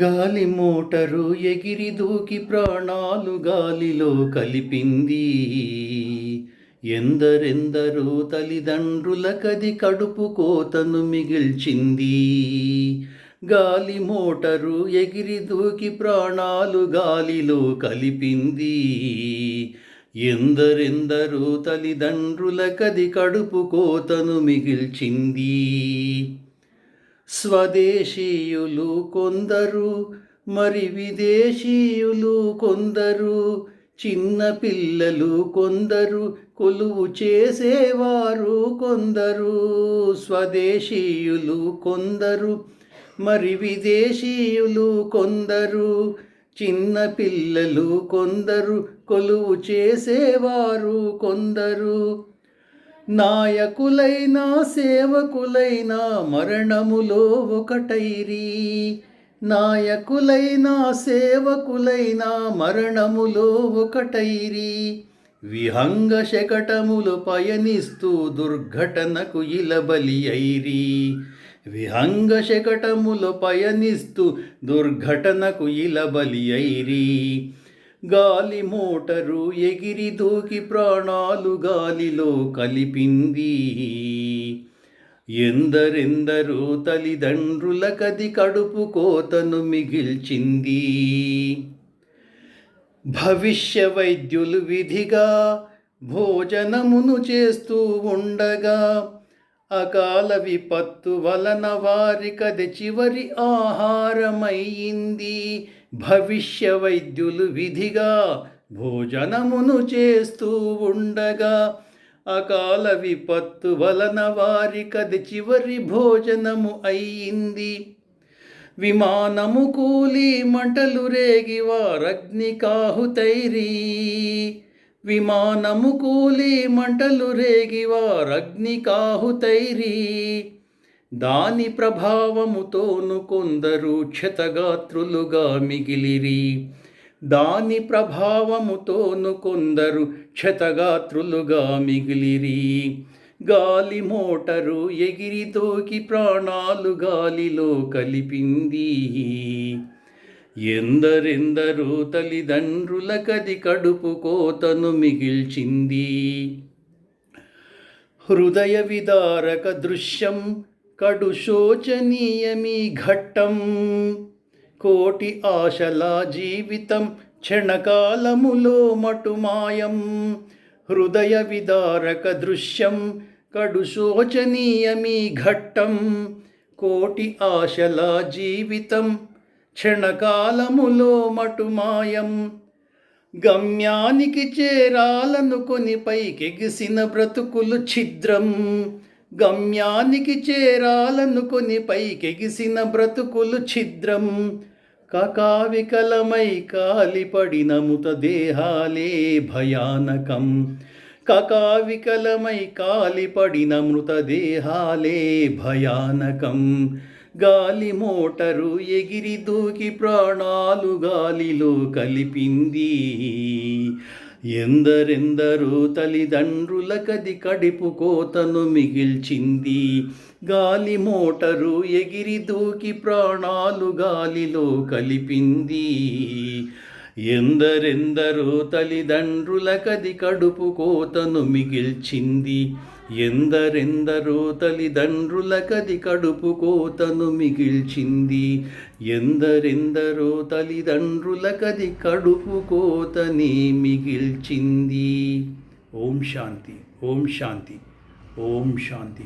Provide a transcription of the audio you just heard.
గాలి మోటరు ఎగిరి దూకి ప్రాణాలు గాలిలో కలిపింది. ఎందరెందరు తల్లిదండ్రుల కది కడుపు కోతను మిగిల్చింది. గాలి మోటరు ఎగిరి దూకి ప్రాణాలు గాలిలో కలిపింది. ఎందరెందరు తల్లిదండ్రుల కది కడుపు కోతను మిగిల్చింది. స్వదేశీయులు కొందరు మరి విదేశీయులు కొందరు చిన్న పిల్లలు కొందరు కొలువు చేసేవారు కొందరు స్వదేశీయులు కొందరు మరి విదేశీయులు కొందరు చిన్న పిల్లలు కొందరు కొలువు చేసేవారు కొందరు. నాయకులైనా సేవకులైనా మరణములో ఒకటైరి. నాయకులైనా సేవకులైనా మరణములో ఒకటైరి. విహంగ శకటములు పయనిస్తూ దుర్ఘటనకు ఇలబలి అయిరి విహంగ శకటములు పయనిస్తూ దుర్ఘటనకు ఇలబలి అయిరి గాలి మోటరు ఎగిరి దూకి ప్రాణాలు గాలిలో కలిపింది. ఎందరెందరూ తల్లిదండ్రుల కది కడుపు కోతను మిగిల్చింది. భవిష్య వైద్యులు విధిగా భోజనమును చేస్తూ ఉండగా అకాల విపత్తు వలన వారి కది చివరి ఆహారమయ్యింది భవిష్య వైద్యులు విధిగా భోజనమును చేస్తూ ఉండగా అకాల విపత్తు వలన వారికది చివరి భోజనము అయ్యింది విమానము కూలి మంటలు రేగి వారగ్నికాహుతైరీ విమానము కూలి మంటలు రేగి వారగ్నికాహుతైరీ దాని ప్రభావముతోను కొందరు క్షతగాత్రులుగా మిగిలిరి. దాని ప్రభావముతోను కొందరు క్షతగాత్రులుగా మిగిలిరి. గాలి మోటరు ఎగిరి తోకి ప్రాణాలు గాలిలో కలిపింది. ఎందరెందరు తల్లిదండ్రుల కది కడుపు కోతను మిగిల్చింది. హృదయ విదారక దృశ్యం కడు శోచనీయమీ ఘట్టం. కోటి ఆశల జీవితం క్షణకాలములో మటుమాయం హృదయ విదారక దృశ్యం కడు శోచనీయమీ ఘట్టం. కోటి ఆశల జీవితం క్షణకాలములో మటుమాయం గమ్యానికి చేరాలనుకొని పైకెగిసిన బ్రతుకులు ఛిద్రం. గమ్యానికి చేరాలనుకొని పైకెగిసిన బ్రతుకులు ఛిద్రం. కకావికలమై కాలిపడిన మృతదేహాలే భయానకం. కకావికలమై కాలిపడిన మృతదేహాలే భయానకం. గాలి మోటరు ఎగిరి దూకి ప్రాణాలు గాలిలో కలిపింది. ఎందరెందరూ తల్లిదండ్రుల కది కడుపు కోతను మిగిల్చింది. గాలి మోటరు ఎగిరి దూకి ప్రాణాలు గాలిలో కలిపింది. ఎందరెందరో తల్లిదండ్రుల కది కడుపు కోతను మిగిల్చింది. ఎందరెందరో తల్లిదండ్రుల కది కడుపు కోతను మిగిల్చింది. ఎందరెందరో తల్లిదండ్రుల కది కడుపు కోతని మిగిల్చింది. ఓం శాంతి ఓం శాంతి ఓం శాంతి.